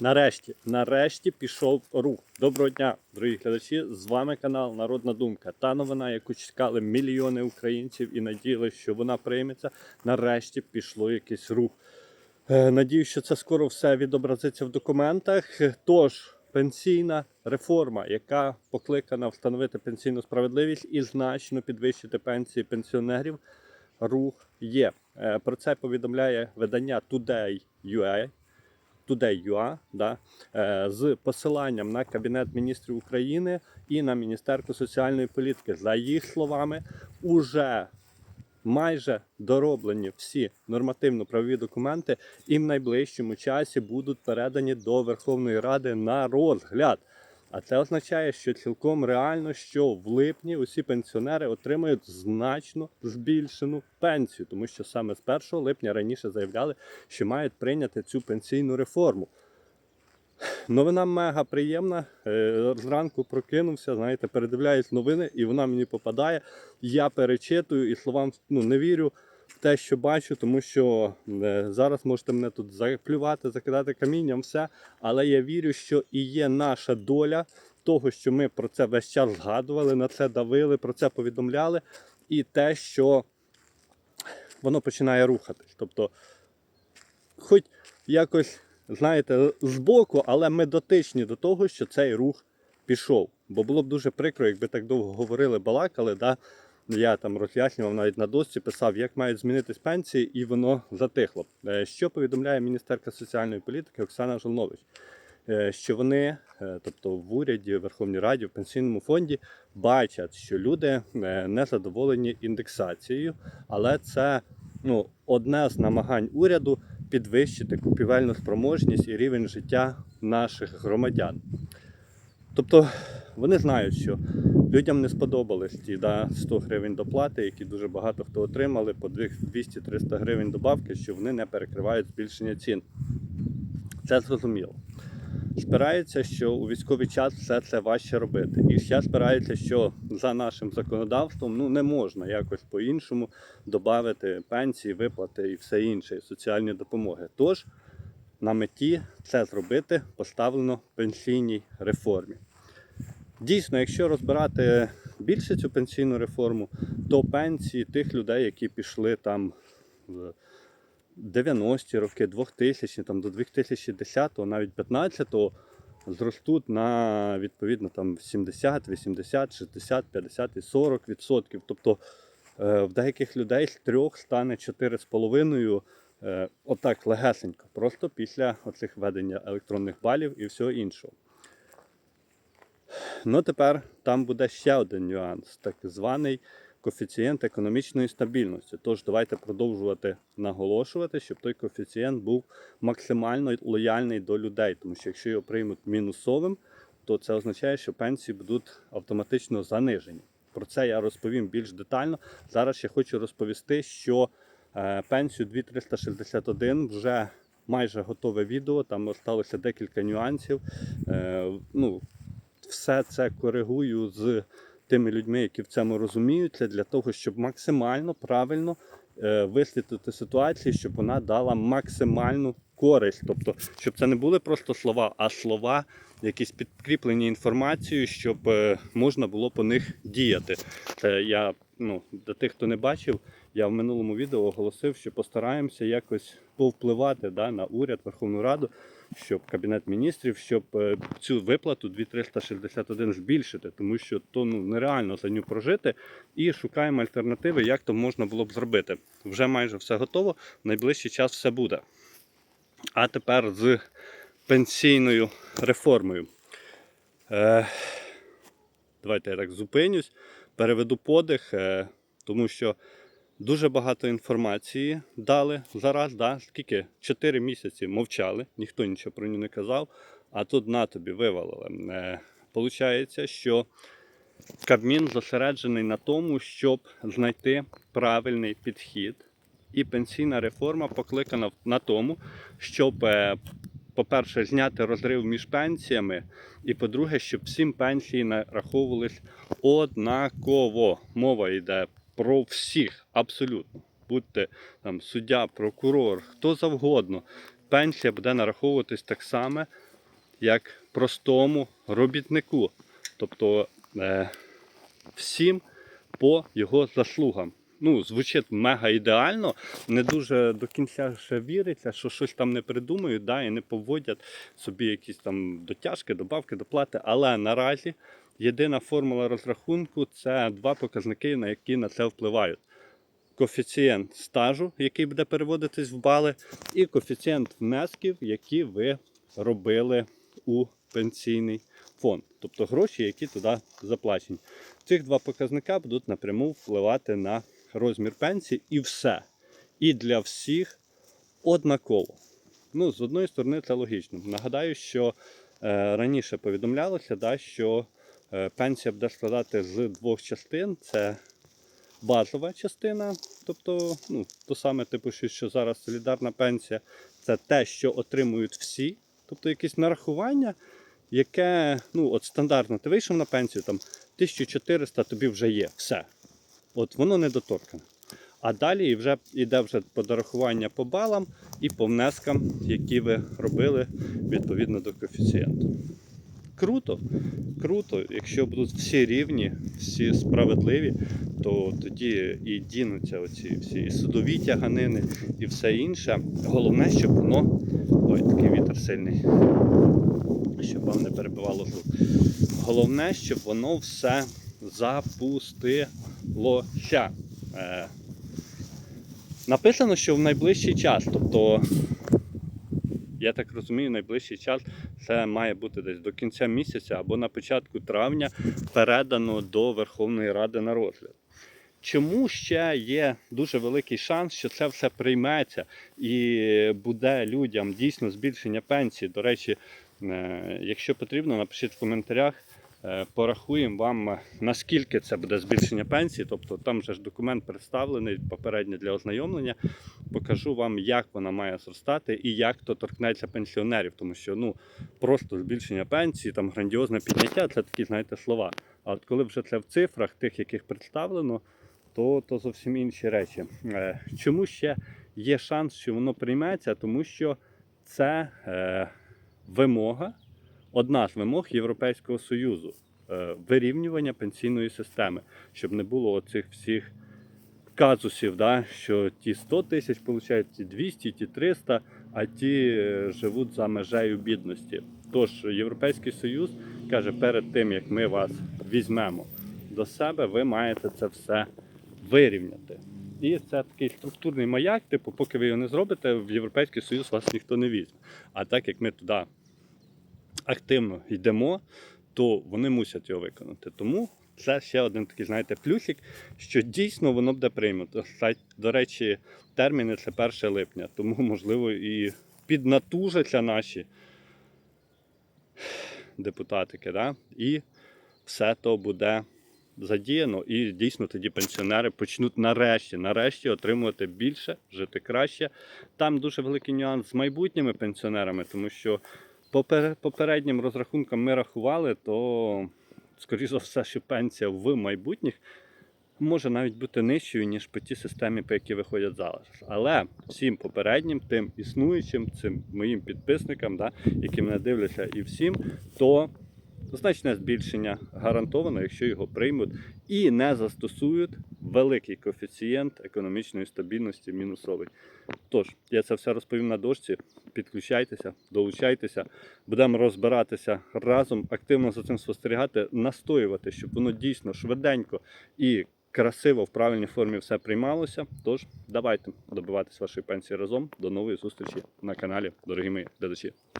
Нарешті, нарешті пішов рух. Доброго дня, дорогі глядачі. З вами канал Народна Думка. Та новина, яку чекали мільйони українців і надіялися, що вона прийметься. Нарешті пішло якийсь рух. Е, Надію, що це скоро все відобразиться в документах. Тож, пенсійна реформа, яка покликана встановити пенсійну справедливість і значно підвищити пенсії пенсіонерів. Рух є. Е, Про це повідомляє видання Today.ua. Today.ua, да, е, з посиланням на Кабінет міністрів України і на Міністерство соціальної політики. За їх словами, уже майже дороблені всі нормативно-правові документи і в найближчому часі будуть передані до Верховної Ради на розгляд. А це означає, що цілком реально, що в липні усі пенсіонери отримають значно збільшену пенсію, тому що саме з 1 липня раніше заявляли, що мають прийняти цю пенсійну реформу. Новина мега приємна. Е, Зранку прокинувся, знаєте, передивляюсь новини, і вона мені попадає. Я перечитую і словам ну, не вірю те, що бачу, тому що е, зараз можете мене тут заплювати, закидати камінням, все. Але я вірю, що і є наша доля того, що ми про це весь час згадували, на це давили, про це повідомляли, і те, що воно починає рухатись. Тобто, хоч якось, знаєте, збоку, але ми дотичні до того, що цей рух пішов. Бо було б дуже прикро, якби так довго говорили, балакали. Да? Я там роз'яснював навіть на досці, писав, як мають змінитись пенсії, і воно затихло. Е, Що повідомляє міністерка соціальної політики Оксана Жолнович? Е, Що вони, е, тобто в уряді, в Верховній Раді, в пенсійному фонді, бачать, що люди не задоволені індексацією, але це ну, одне з намагань уряду підвищити купівельну спроможність і рівень життя наших громадян. Тобто вони знають, що людям не сподобались ті да, 100 гривень доплати, які дуже багато хто отримали, по 200-300 гривень добавки, що вони не перекривають збільшення цін. Це зрозуміло. Спирається, що у військовий час все це важче робити. І ще спирається, що за нашим законодавством ну, не можна якось по-іншому додати пенсії, виплати і все інше, і соціальні допомоги. Тож на меті це зробити поставлено пенсійній реформі. Дійсно, якщо розбирати більше цю пенсійну реформу, то пенсії тих людей, які пішли там в 90-ті роки, 2000 там, до 2010-го, навіть 15-го, зростуть на відповідно там 70, 80, 60, 50 і 40 відсотків. Тобто е, в деяких людей з трьох стане 4,5 е, отак легесенько, просто після оцих введення електронних балів і всього іншого. Ну тепер там буде ще один нюанс, так званий коефіцієнт економічної стабільності. Тож давайте продовжувати наголошувати, щоб той коефіцієнт був максимально лояльний до людей. Тому що якщо його приймуть мінусовим, то це означає, що пенсії будуть автоматично занижені. Про це я розповім більш детально. Зараз я хочу розповісти, що е, пенсію 2361 вже майже готове відео. Там залишилося декілька нюансів. Е, ну, все це коригую з тими людьми, які в цьому розуміються, для того, щоб максимально правильно е, висвітлити ситуацію, щоб вона дала максимальну користь. Тобто, щоб це не були просто слова, а слова, якісь підкріплені інформацією, щоб е, можна було по них діяти. Це я ну, для тих, хто не бачив, я в минулому відео оголосив, що постараємося якось повпливати да, на уряд, Верховну Раду, щоб Кабінет міністрів, щоб е, цю виплату 2361 збільшити, тому що то ну, нереально за нього прожити. І шукаємо альтернативи, як то можна було б зробити. Вже майже все готово, в найближчий час все буде. А тепер з пенсійною реформою. Е, давайте я так зупинюсь, переведу подих, е, тому що дуже багато інформації дали зараз. Да? Скільки? 4 місяці мовчали, ніхто нічого про нього не казав, а тут на тобі вивалили. Е, Получається, що Кабмін зосереджений на тому, щоб знайти правильний підхід. І пенсійна реформа покликана на тому, щоб, е, по-перше, зняти розрив між пенсіями, і по-друге, щоб всім пенсії нараховувались однаково. Мова йде про всіх абсолютно. Будьте там суддя, прокурор, хто завгодно. пенсія буде нараховуватись так само, як простому робітнику. Тобто е, всім по його заслугам. Ну, звучить мега ідеально, не дуже до кінця ще віриться, що щось там не придумають, да, і не поводять собі якісь там дотяжки, добавки, доплати. Але наразі єдина формула розрахунку це два показники, на які на це впливають. Коефіцієнт стажу, який буде переводитись в бали, і коефіцієнт внесків, які ви робили у пенсійний фонд, тобто гроші, які туди заплачені. Цих два показника будуть напряму впливати на розмір пенсії і все. І для всіх однаково. Ну, з одної сторони, це логічно. Нагадаю, що е, раніше повідомлялося, да, що е, пенсія буде складати з двох частин. Це базова частина, тобто, ну, то саме, типу, що, що зараз солідарна пенсія, це те, що отримують всі, тобто якесь нарахування, яке, ну, от стандартно, ти вийшов на пенсію, там 1400 тобі вже є, все. От воно недоторкане. А далі вже йде вже подорахування по балам і по внескам, які ви робили відповідно до коефіцієнту. Круто, круто. Якщо будуть всі рівні, всі справедливі, то тоді і дінуться оці всі і судові тяганини і все інше. Головне, щоб воно. Ой, такий вітер сильний. Щоб вам не перебивало звук. Головне, щоб воно все запустилося. Е, написано, що в найближчий час, тобто, я так розумію, найближчий час це має бути десь до кінця місяця або на початку травня передано до Верховної Ради на розгляд. Чому ще є дуже великий шанс, що це все прийметься і буде людям дійсно збільшення пенсії? До речі, е, якщо потрібно, напишіть в коментарях. Е, Порахуємо вам, е, наскільки це буде збільшення пенсії. Тобто там же ж документ представлений попередньо для ознайомлення. Покажу вам, як вона має зростати і як то торкнеться пенсіонерів. Тому що ну просто збільшення пенсії, там грандіозне підняття це такі, знаєте, слова. А от коли вже це в цифрах, тих, яких представлено, то, то зовсім інші речі. Е, Чому ще є шанс, що воно прийметься? Тому що це е, вимога одна з вимог Європейського Союзу е, вирівнювання пенсійної системи, щоб не було оцих всіх казусів, да, що ті 100 тисяч получають, ті 200, ті 300, а ті е, живуть за межею бідності. Тож Європейський Союз каже, перед тим як ми вас візьмемо до себе, ви маєте це все вирівняти. І це такий структурний маяк, типу, поки ви його не зробите, в Європейський Союз вас ніхто не візьме. А так як ми туди активно йдемо, то вони мусять його виконати. Тому це ще один такий, знаєте, плюсик, що дійсно воно буде прийнято. До речі, терміни це 1 липня, тому, можливо, і піднатужаться наші депутатики, да? і все то буде задіяно. І дійсно тоді пенсіонери почнуть нарешті, нарешті отримувати більше, жити краще. Там дуже великий нюанс з майбутніми пенсіонерами, тому що по попереднім розрахункам ми рахували, то, скоріш за все, що пенсія в майбутніх може навіть бути нижчою, ніж по тій системі, по якій виходять зараз. Але всім попереднім, тим існуючим, цим моїм підписникам, да, які мене дивляться, і всім, то значне збільшення гарантовано, якщо його приймуть і не застосують великий коефіцієнт економічної стабільності мінусовий. Тож, я це все розповім на дошці. Підключайтеся, долучайтеся, будемо розбиратися разом, активно за цим спостерігати, настоювати, щоб воно дійсно швиденько і красиво в правильній формі все приймалося. Тож, давайте добиватись вашої пенсії разом. До нової зустрічі на каналі, дорогі мої глядачі.